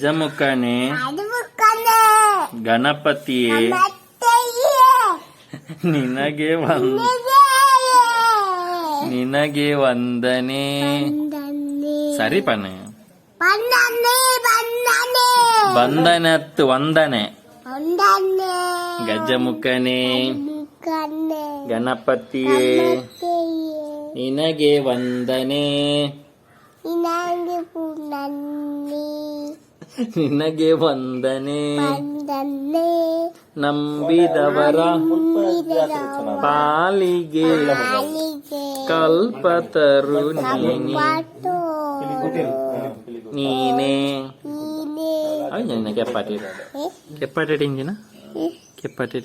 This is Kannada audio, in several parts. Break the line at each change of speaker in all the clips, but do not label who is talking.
ಗಜಮುಖನೇ
ಅಡುಕನೆ
ಗಣಪತಿಯೇ
ಮತ್ತೆಯೇ
ನಿನಗೆ ವಂದ ನಿನಗೆ ವಂದನೆ
ಬಂದನೆ
ಸರಿ ಪನೆ
ಬಂದನೆ ಬಂದನೆ
ಬಂದನತ್ತು ವಂದನೆ
ಬಂದನೆ
ಗಜಮುಖನೇ
ಅಡುಕನೆ
ಗಣಪತಿಯೇ
ಮತ್ತೆಯೇ
ನಿನಗೆ ವಂದನೆ
ಇನಾಂಗಿ ಪುನನ್ನಿ
ನಿನಗೆ ವಂದನೆ. ನಂಬಿದವರ ಪಾಲಿಗೆ
ಕಾಲಿಗೆ
ಕಲ್ಪತರು. ನೀನೆ. ಕೆಪ್ಪಾಟಿ ಕೆಪ್ಪಾಟಿ ಇಂಜಿನ ಕೆಪ್ಪಾಟಿ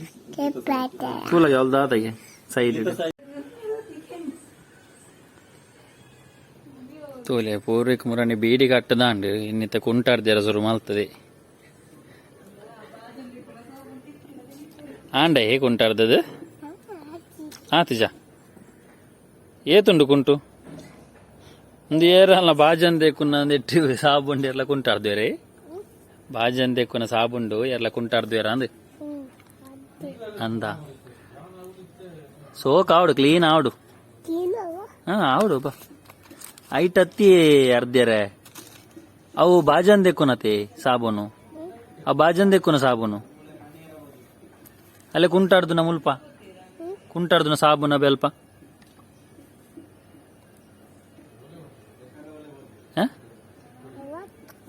ತೂಲ ಯಾವ್ದಾದಾಗೆ ಸೈಡ್ ತೂಲೆ ಪೂರ್ವಿಕ ಮುರಣಿ ಬೀಡಿ ಕಟ್ಟದಾಂಡು ಇನ್ನಿತ ಕುಂಟಾಡ್ದಿರ ಶುರು ಮಲ್ತದೆ ಆಂಡ ಹೇಗೆ ಕುಂಟಾಡ್ದದು ಆತಿಜ ಏತುಂಡು ಕುಂಟು ಒಂದು ಏರಲ್ಲ ಬಾಜನ್ ದೇಕುನ್ನ ನೆಟ್ಟು ಸಾಬುಂಡು ಎಲ್ಲ ಕುಂಟಾಡ್ದೇರೆ ಬಾಜನ್ ದೇಕುನ ಸಾಬುಂಡು ಎಲ್ಲ ಕುಂಟಾಡ್ದೇರ ಅಂದ್ ಅಂದ ಸೋಕ್ ಆವಡು ಕ್ಲೀನ್ ಆವಡು
ತಿನ್ನವ
ಹಾ ಆವಡು ಬಾ ಐಟ್ ಹತ್ತಿ ಅರ್ದ್ಯಾರೆ. ಅವು ಬಾಜನ್ ದೇಕುನತಿ ಸಾಬೂನು. ಆ ಬಾಜನ್ ದೇಕುನ ಸಾಬೂನು. ಅಲ್ಲೇ ಕುಂಟಾಡ್ದು ಮುಲ್ಪ? ಕುಂಟಾಡ್ದು ಸಾಬೂನ ಬೆಲ್ಪ?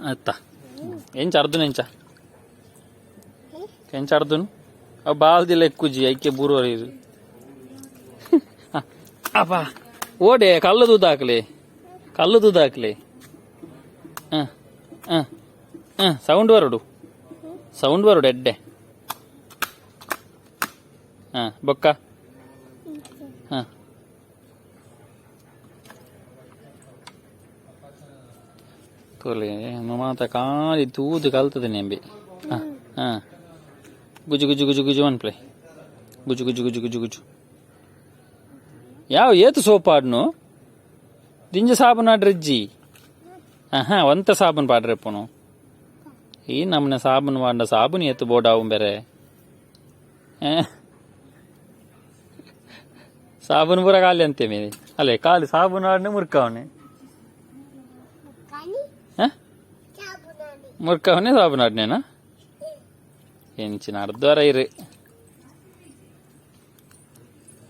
ಅತ್ತ ಎಂಚ ಅರ್ದುನ ಎಂಚ? ಎಂಚ ಅರ್ದುನು? ಅವು ಬಾಲ್ದಿಲ್ಲ ಎಕ್ಕುಜಿ ಐಕೆ ಬೂರು ಇದು. ಅಪ್ಪ ಓಡೆ ಕಲ್ಲು ದೂದ ಹಾಕ್ಲಿ. ಕಲ್ಲು ದೂದ ಹಾಕ್ಲಿ ಹ, ಹಾಂ ಸೌಂಡ್ ಬರೋಡು. ಸೌಂಡ್ ಬರುಡು ಎಡ್ಡೆ. ಹಾಂ, ಬೊಕ್ಕ. ಹಾಂ. ಮಾತ ಕಾಲಿ ತೂದು ಕಲ್ತದೆ ನೆಂಬಿ. ಹಾಂ ಹಾಂ. ಗುಜು ಗುಜು ಗುಜು ಗುಜು ಅನ್ಪ್ಲೆ ಗುಜು ಗುಜು ಗುಜು ಗುಜು ಗುಜು. ಯಾವ ಏತು ಸೋಪ್ ಆಡ್ನು ದಿಂಜ ಸಾಬೂನ್ ಆಡ್ರಜ್ಜಿ ಹಾ ಒಂತ ಸಾಬೂನ್ ಪಾಡ್ರೆಪ್ಪನು ಈ ನಮ್ಮನೆ ಸಾಬೂನ್ ವಾಂಡ ಸಾಬೂನ್ ಏತು ಬೋಡಾವು ಬೇರೆ ಆ? ಸಾಬೂನ್ ಪೂರ ಖಾಲಿ ಅಂತೆ ಮೇಲೆ ಅಲ್ಲೇ ಖಾಲಿ ಸಾಬೂನ್ ಆಡ್ನೆ ಮುರ್ಕವನೆ
ಕಾನಿ
ಹ
ಚಾಬುನಾನಿ
ಮುರ್ಕವನೆ ಸಾಬೂನ್ ಆಡ್ನೇನಾ ಎಂಚಿನ ಅರ್ಧವರ ಇರಿ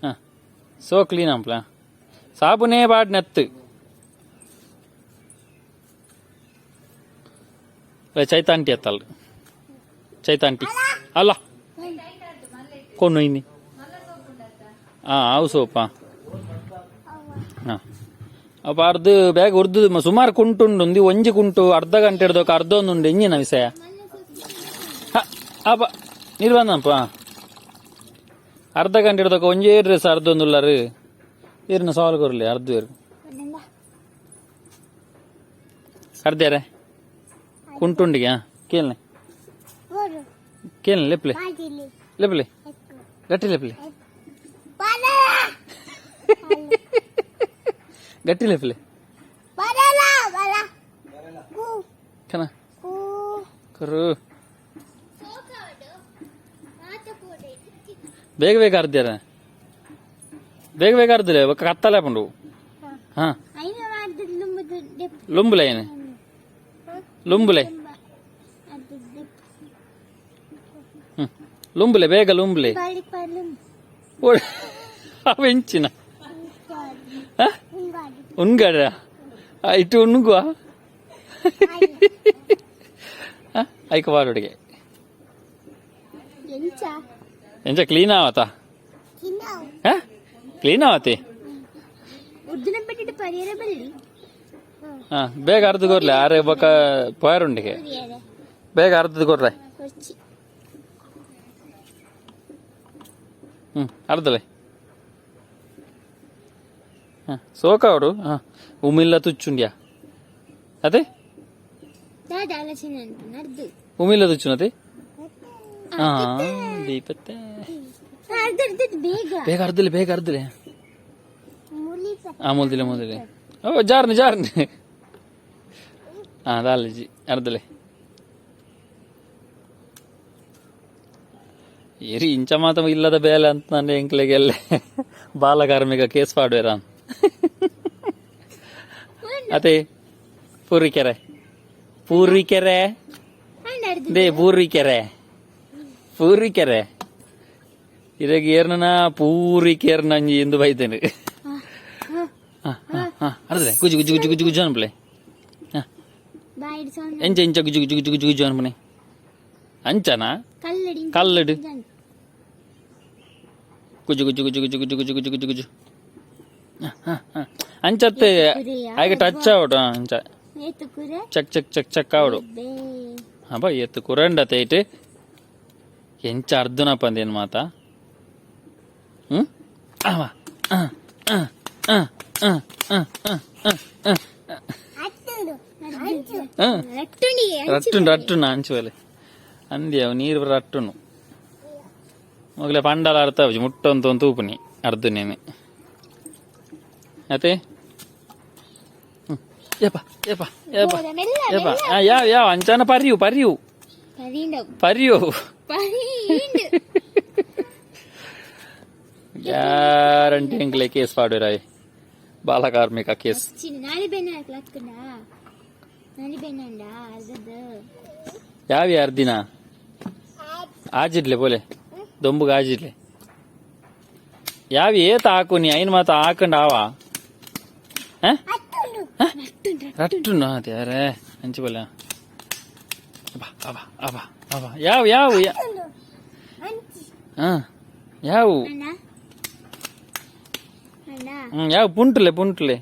ಹ ಸೋ ಕ್ಲೀನ್ ಅಂಪ್ಲ ಸಾಬೂನೇ ಬಾಡ್ ಚೈತಾಂಟಿ ಅತ್ತಲ್ಲ ಚೈತಾಂಟಿ. ಅಲ್ಲ. ಕೊನ್ನು ಇನ್ನಿ. ಹಾಂ ಅವು ಸೋಪಾ. ಹಾಂ. ಅಪ್ಪ ಅರ್ಧ ಬ್ಯಾಗ್ ಉರ್ದು ಸುಮಾರು ಕುಂಟುಂಡು ಒಂದಿ ಒಂಜಿ ಕುಂಟು ಅರ್ಧ ಗಂಟೆ ಹಿಡ್ದೋಕೆ ಅರ್ಧ ಒಂದುಂಡು ಎಂಜಿನ ವಿಷಯ. ಹ, ಅಪ್ಪ ನೀರು ಬಂದಪ್ಪ ಅರ್ಧ ಗಂಟೆ ಹಿಡ್ದೋಕ ಒಂಜೇ ಡ್ರೆಸ್ ಅರ್ಧ ಒಂದುಳ್ಳಾರು ಇರ್ನ ಸವಾಲು ಕೊರ್ಲಿ ಅರ್ಧ ಇರು ಅರ್ಧ್ಯಾರೆ ಕುಂಟುಂಡಿಗೆ ಹಾಂ ಕೇಳ್ನೆ
ಬೋರು
ಕೇಳ್ನೆ ಲೆಪ್ಲೆ
ಬಾಜಿಲಿ
ಲೆಪ್ಲೆ
ಎಕ್ಕು
ಗಟ್ಟಿ ಲೆಪ್ಲೆ
ಬರಲ
ಗಟ್ಟಿ ಲೆಪ್ಲೆ
ಬರಲ ಬರ ಕು
ಕನ
ಕು
ಕರು
ಸೋಕಾಡು ಮಾತು ಕೂಡಿ
ಬೇಗ ಬೇಗ ಅರ್ದ್ಯಾರ ಬೇಗ ಬೇಗ ಅರ್ದ್ರೆ ಕತ್ತಲೆ ಪಂಡು ಹಾಂ
ಐನ ಮಾಡಿದ್ದು ನಮ್ಮದು ಡೆಪ್
ಲುಂಬುಲೆ ಏನು ಲುಂಬುಲೆ. ಲುಂಬುಲೆ ಬೇಗ ಲುಂಬುಲೆ.
ಬಾಳಿ ಪಲ್ಲು
ಓ ಅವೆಂಚಿನ ಹಾಂ?
ಹಿಂಗಾಡಿ
ಉನ್ಗಡ ಇಟ್ಟು ಉಣ್ಗುವ ಐಕ ಬಾರೊಡಿಗೆ
ಎಂಚ
ಎಂಚ ಕ್ಲೀನ್ ಆವತಾ ಕ್ಲೀನ್ ಆವತಿ
ಉದ್ದಿನ ಬಿಟ್ಟಿಟ್ಟು ಪರಿಹಾರ ಬಲ್ಲಿ.
ಹಾ ಬೇಗ ಅರ್ಧ ಕೊರ್ಲೆ ಆರೆ ಬೊಕ ಪೋಯರುಂಡಿಗೆ
ಪರಿಯರ
ಬೇಗ ಅರ್ಧದ ಕೊರ್ರೆ
ಕೊಚ್ಚಿ
ಹ್ಮ್ ಅರ್ಧಲೆ ಹ ಸೋಕಾವಡು ಹ ಉಮಿಲ್ಲ ತುಚ್ಚುಂಡ್ಯಾ ಅದೇ
ದಾದ ಆಲೋಚನೆ ಅಂತ ನಡ್ದು
ಉಮಿಲ್ಲ ತುಚ್ಚುನತಿ ಹಾ ದೀಪತ್ತೆ
ಅರ್ಧ ಅರ್ಧದ್ ಬೇಗ
ಬೇಗ ಅರ್ಧಲೆ ಬೇಗ ಅರ್ಧಲೆ
ಮುಲಿ
ಆ ಮುಲ್ದಿಲೆ ಮುಲ್ದಿಲೆ ಓ ಜಾರ್ನಿ ಜಾರ್ನಿ ಹಾಂ ಲಾಲಜಿ ಅರ್ಧಲೆ ಏರಿ ಇಂಚ ಮಾತ್ರ ಇಲ್ಲದ ಬೇಲೆ ಅಂತ ನನ್ನ ಎಂಕ್ಲೆಗೆಲ್ಲ ಬಾಲಕಾರ್ಮಿಕ ಕೇಸ್ ಪಾಡ್ವೇರ? ಅದೇ ಪೂರಿ ಕೆರೆ
ಪೂರಿ ಕೆರೆ
ದೇ ಪೂರಿ ಕೆರೆ ಪೂರಿ ಕೆರೆ ಇದಾಗ ಏರ್ನ ಪೂರಿ ಕೇರ್ ನಂಜಿ ಎಂದು ಬೈತೇನೆ ಅರ್ಧ ಗುಜು ಗುಜು ಗುಜು
ಗುಜ್ಜು ಅನ್ಬಲೆ
ಎಂಚ ಎಂಚ ಗುಜು ಗುಜು ಗುಜು ಗುಜು ಗುಜು ಅನ್ಪಣೆ ಅಂಚನಾ
ಕಲ್ಲಡಿ
ಕಲ್ಲಡು ಗುಜು ಗುಜು ಗುಜು ಗುಜು ಗುಜು ಗುಜು ಗುಜು ಗುಜು ಗುಜು ಅಂಚತ್ತೆ ಆಗ ಟಚ್ ಆವಡು ಅಂಚ
ಏತು ಕುರೆ
ಚಕ್ ಚಕ್ ಚಕ್ ಚಕ್ ಆವಡು
ಬೇ
ಅಬ್ಬ ಎತ್ತು ಕುರಂಡ ತೈಟ್ ಎಂಚ రట్టుండి రట్టున్న అంచువలే అంది అవి నీరు రట్టును ఒకలే పండాలు అడతావు ముట్టంతో తూపుని అర్ధునేమి అయితే ఏపా ఏపా ఏపా ఏపా యా యా అంచాన పరియు పరియు పరియు గ్యారంటీ ఎంకలే కేసు పాడురాయి బాలకార్మిక కేసు ಯಾವ್ಯ ಅರ್ದಿನ ಆಜಿಡ್ಲೆ ಬೋಲೆ ದೊಂಬುಗ ಆಜಿಡ್ಲೆ ಯಾವ ಏತ ಹಾಕು ನೀ ಐನ್ ಮಾತ
ಹಾಕೊಂಡ್ ಆವ
ರಟ್ಟು ಅದ್ಯಾರೇ ಹಂಚಿ ಬೋಲೆ
ಯಾವ
ಯಾವ ಯಾವ ಯಾವ ಪುಂಟ್ಲೆ ಪುಂಟ್ಲೆ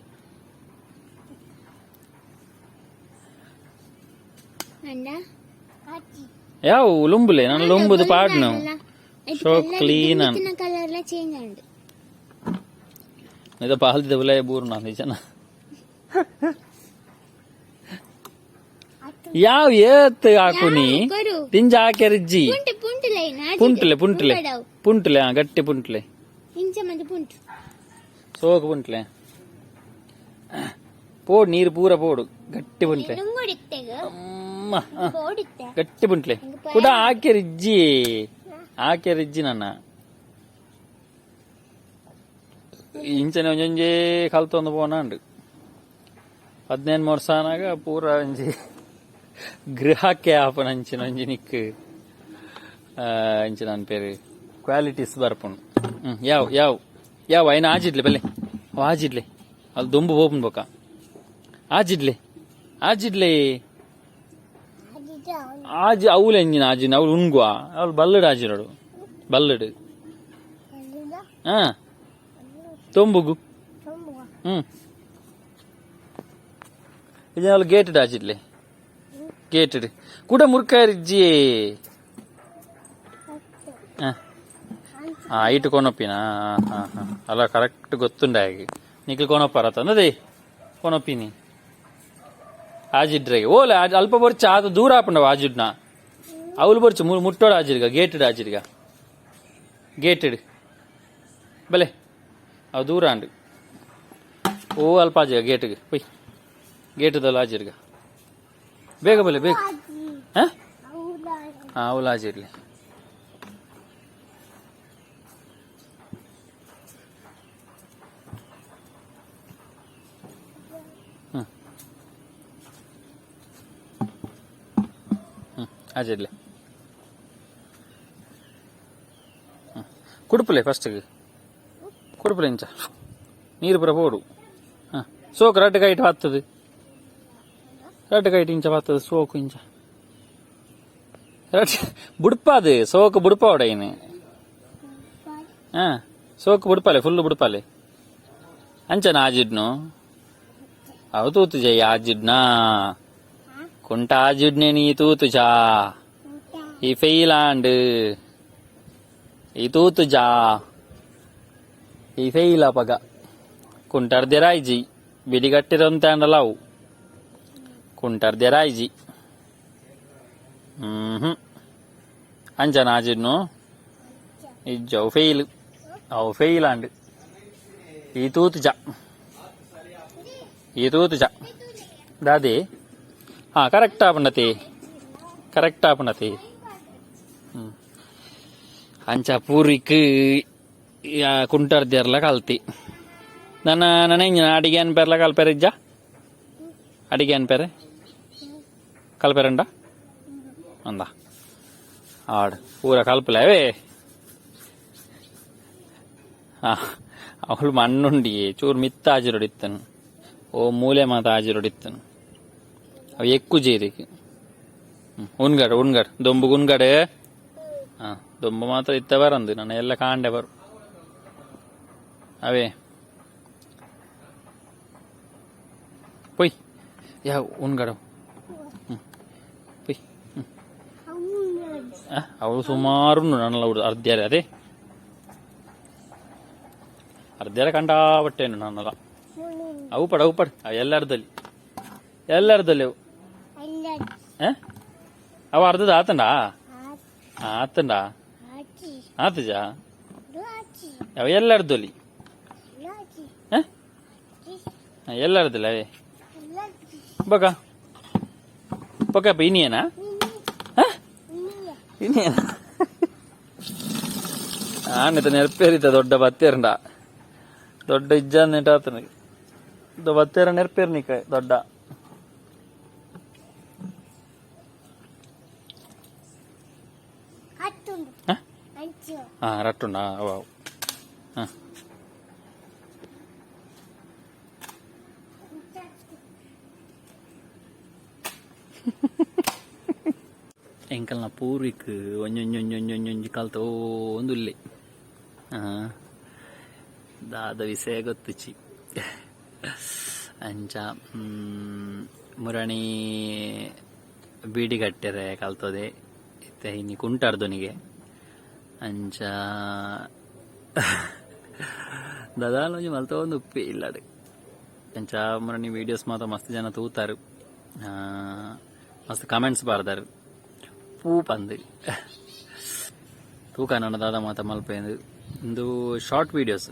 ಯಾವ ಲೊಂಬುಲೆ? ನಾನು
ಲೊಂಬುದು ಪಾಡ್ನು. ഷോ ക്ലീൻ
ആണ് ഇത് പാൽ ഇതുപോലെ പൂർണ്ണാന്ന് ചോദിച്ചാ ಯಾವ ಏತ್ ಹಾಕುನಿ ತಿಂಜ ಹಾಕ್ಯಾರಿಜ್ಜಿ ಪುಂಟ್ಲೆ ಪುಂಟ್ಲೆ ಪುಂಟ್ಲೆ. ಹಾ ಗಟ್ಟಿ ಪುಂಟ್ಲೆ. ಸೋಕು ಪುಂಟ್ಲೆ. ಪೋಡು ನೀರು ಪೂರ ಪೋಡು. ಗಟ್ಟಿ ಪುಂಟ್ಲೆ. ಅಮ್ಮ, ಗಟ್ಟಿ ಬುಂಟ್ಲೆ. ಕೂಡ ಆಕೆ ರಿಜ್ಜಿ. ಆಕೆ ರಿಜ್ಜಿ ನನ್ನ. ಇಂಚನೆ ಒಂಜೊಂಜೇ ಕಲ್ತೊಂದು ಪೋನಾಂಡು ಹದಿನೈದು ವರ್ಷ ಆನಾಗ ಪೂರ ಒಂಜಿ ಗೃಹಕ್ಕೆ ಆಪನ ಅಂಚಿನ ಒಂಜಿ ನಿಕ್. ಇಂಚಿನ ನನ್ನ ಪೇರು ಕ್ವಾಲಿಟೀಸ್ ಬರ್ಪುಣು ಹ್ಮ್ ಯಾವ್ ಯಾವ್ ಯಾವ್ ಐನ ಆಜಿಡ್ಲೆ ಬಲ್ಲೆ. ಅವ ಆಜಿಡ್ಲೆ. ಅಲ್ಲಿ ದುಂಬು ಬೊಕ. ಆಜಿಡ್ಲೆ. ಆಜಿಡ್ಲೆ. ಆಜಿ ಅವು ಹೆಂಗಿನ ಆಜಿನ? ಅವ್ಲು ಉಣ್ಗುವ? ಅವ್ಳು ಬಲ್ಲಡ್ ಆಜಿ ನೋಡು. ಬಲ್ಲಡ್. ಹ. ತೊಂಬುಗು. ಹ್ಮ್. ಇದು ಅವಳು ಗೇಟ್ ಆಜಿಲ್ಲ ಗೇಟ್ ಕೂಡ ಮುರ್ಖ ಇರಿಜಿ ಹಾ. ಹಾ ಇಟ್ಟು ಕೊನೊಪ್ಪಿನ ಹಾ ಹಾ ಹಾ ಅಲ್ಲ ಕರೆಕ್ಟ್ ಗೊತ್ತುಂಡಿ ನೀಕ್ಲಿ ಕೊನೊಪ್ಪಾರ ತಂದದೇ ಕೊನೊಪ್ಪಿನಿ ಆಜಿಡ್ರೆಗೆ ಓಲೆ ಆಜ್- ಅಲ್ಪ ಬರ್ಚ ಅದು ದೂರ ಆಪಂಡವ ಆಜಿಡ್ನ ಅವಳು ಬರ್ಚು ಮು- ಮುಟ್ಟೋಡ ಆಜಿರ್ಗ ಗೇಟೆಡ್ ಆಜಿರ್ಗ ಗೇಟೆಡ್ ಬಲೆ ಅವು ದೂರ ಅಂಡು ಓ ಅಲ್ಪ ಆಜಿಗ ಗೇಟ್ಗೆ ಪೊಯ್ ಗೇಟದಲ್ಲ ಆಜಿರ್ಗ ಬೇಗ ಬಲೆ ಬೇಗ ಹಾ ಹಾ ಅವಳು ಆಜಿರ್ಲಿ ಹ್ಮ್. ಕುಡುಪುಲೆ ಫಸ್ಟಿಗೆ ಕುಡುಪುಲೆ ಇಂಚ. ನೀರು ಪೂರ ಪೋಡು ಹಾಂ. ಸೋಕು ರಡ್ಡು ಕೈಟ್ ಹತ್ತದು ರಡ್ಡು ಕೈಟ್ ಇಂಚ ಸೋಕು ಇಂಚ. ರಡ್ಡು ಬುಡ್ಪಾದು ಸೋಕು ಬುಡ್ಪ ಒಡೆಯನು ಹಾಂ. ಸೋಕು ಬುಡ್ಪಾಲೆ ಫುಲ್ಲು ಬುಡ್ಪಾಲೆ. ಅಂಚನ ಆಜಿಡ್ನು ಅವು ತೂತು ಜೈ ಆಜಿಡ್ನಾ ಕುಂಟಾಜುಡ್ನೆನೀತು ತುಜಾ ಇಫೈಲಾಂಡ್ ಇದು ತುಜಾ ಇಫೈಲ ಪಗ ಕುಂಟರ್ದೆರಾಯ್ಜಿ ಬಿಡಿಗಟ್ಟಿರಂತಾಂಡಲಾವು ಕುಂಟರ್ದೆರಾಯ್ಜಿ ಹ್ಞೂ ಅಂಜನಾಜುಡ್ನು ಇಜ್ಜೌ ಫೇಲ್ ಅವು ಫೇಲಾಂಡ್ ಇದು ತುಜ ಇದು ತುಜ ದಾದೆ ಹಾ ಕರೆಕ್ಟ್ ಆಪಣತಿ ಕರೆಕ್ಟ್ ಆಪಣತಿ ಹ್ಮ್. ಅಂಚ ಪೂರಿಕ್ ಕುಂಟರ್ದಿರ್ಲ ಕಲ್ತಿ. ನನ್ನ ನನಗೆ ಅಡಿಗೆ ಅನ್ಪೇರ್ಲ ಕಲ್ಪೇರ ಇಜ್ಜ? ಅಡಿಗೆ ಅನ್ಪೇರೆ ಕಲ್ಪೇರಂಡ ಅಂದ. ಆಡ್, ಪೂರ ಕಲ್ಪಲೇವೇ ಹಾ, ಅವಳು ಮಣ್ಣುಂಡಿ, ಚೂರು ಮಿತ್ತ ಆಜಿರೊಡಿತ್ತನು ಓ, ಮೂಲೆ ಮಾತ ಆಜಿರೊಡಿತ್ತನು ಅವು ಎಕ್ಕು ಜೀರಿಗೆ ಉನ್ಗಡ ಉನ್ಗಡೆ ದೊಂಬು ಉನ್ಗಡೆ. ಹಾ, ದೊಂಬು ಮಾತ್ರ ಇತ್ತ ಬರಂದು, ನನ್ನ ಎಲ್ಲ ಕಾಂಡೆ ಬರು. ಅವೇ. ಪೊಯ್, ಯಾವ ಉನ್ಗಡ ಆ ಅವಳು ಸುಮಾರು ನನ್ನ ಅರ್ಧ್ಯಾರೆ ಅದೇ. ಅರ್ಧ್ಯಾರೆ ಬಟ್ಟೆ ನನ್ನ ಅವು ಪಡ ಅವು ಪಡ, ಅವು ಎಲ್ಲರದಲ್ಲಿ. ಎಲ್ಲರದಲ್ಲಿ ಅವು. ಅವ ಅರ್ಧದ ಆತಂಡ ಆತಂಡ ಆತಜ ಅವ ಎಲ್ಲರದಲ್ಲಿ ಎಲ್ಲರದಲ್ಲಿ ಬಕ ಬಕ ಇನಿಯನಾ ಇನಿಯನ ಆನೆತ ನೆರಪೇರಿತ ದೊಡ್ಡ ಬತ್ತೇರಂಡ ದೊಡ್ಡ ಇಜ್ಜ ನೆಟಾತನ ಬತ್ತೇರ ನೆರಪೇರ್ನಿಕ ದೊಡ್ಡ
ಹತ್ತುಂಡು
ಹ? ಹಾ. ಎಂಕಲ್ನ ಪೂರ್ವಿಕ್ ಒಂಜೊಂಜೊಂಜೊಂಜೊಂಜೊಂಜಿ ಕಲ್ತ ಒಂದು ಹಾ. ದಾದ ವಿಷಯ ಗೊತ್ತುಚಿ. ಅಂಚ ಮುರಣಿ ಬೀಡಿ ಕಟ್ಟೆರೆ ಕಲ್ತದೆ. ಇತ್ತ, ಇನ್ನು ಕುಂಟಾರ್ದನಿಗೆ. ಅಂಚ ದಾದಾಲೊಂಜಿ ಮಲ್ತ ಒಂದು ಉಪ್ಪಿ ಇಲ್ಲಡೆ ಅಂಚ ಮುರಣಿ ವಿಡಿಯೋಸ್ ಮಾತ್ರ ಮಸ್ತ್ ಜನ ತೂತಾರು ಆ, ಮಸ್ತ್ ಕಮೆಂಟ್ಸ್ ಬಾರ್ದಾರು ಪೂ ಪಂದು ತೂಕ ನನ್ನ ದಾದ ಮಾತ ಮಲ್ಪೆಂದು ಒಂದು ಶಾರ್ಟ್ ವಿಡಿಯೋಸ್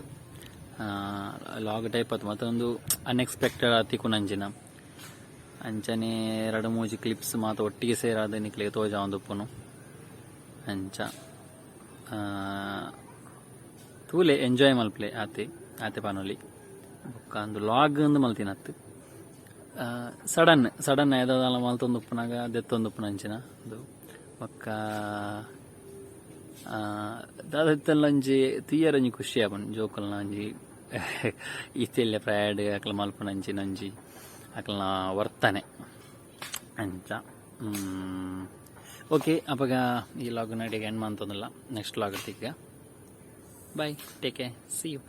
ಲಾಗ್ ಟೈಪ್ ಅದು ಮತ್ತೊಂದು ಅನ್ಎಕ್ಸ್ಪೆಕ್ಟೆಡ್ ಆತಿಕು ನಂಜಿನ ಅಂಚನೆ ಎರಡು ಮೂಜಿ ಕ್ಲಿಪ್ಸ್ ಮಾತ ಒಟ್ಟಿಗೆ ಸೇರಾದ ನಿಕ್ಲಿಗೆ ತೋಜ ಒಂದುಪ್ಪುನು ಅಂಚ ಆ, ತೂಲೆ ಎಂಜಾಯ್ ಮಲ್ಪ್ಲೆ ಆತೆ ಆತೆ ಪಾನೊಲಿ. ಬೊಕ್ಕ ಅಂದು ಲಾಗ್ ಅಂದು ಮಲ್ತಿನ ಅತ್ತು ಸಡನ್ ಸಡನ್ ಯಾವ್ದಾದಲ್ಲ ಮಲ್ತೊಂದು ಉಪ್ಪನಾಗ, ದೆತ್ತೊಂದು ಉಪ್ಪನ ಅಂಚಿನ. ಅದು ಬೊಕ್ಕ ದಾದತ್ತೆಲ್ಲ ಒಂಜಿ ತೀಯರ ಒಂಜಿ ಖುಷಿ ಆಪುಂಡು ಜೋಕಲ್ನ ಒಂಜಿ ಈತೆಲ್ಲ ಪ್ರಯಾಡ್ ಅಕ್ಲ ಮಲ್ಪುನ ಅಂಚಿನ ಒಂಜಿ ಅಕ್ಲನ ವರ್ತನೆ. ಅಂಚ ಓಕೆ ಅವಾಗ ಈ ಲಾಗ್ ನಡಿಗೆ ಎಂಡ್ ಮಂತೊಂದಿಲ್ಲ ನೆಕ್ಸ್ಟ್ ಲಾಗ್ ಈಗ bye take care see you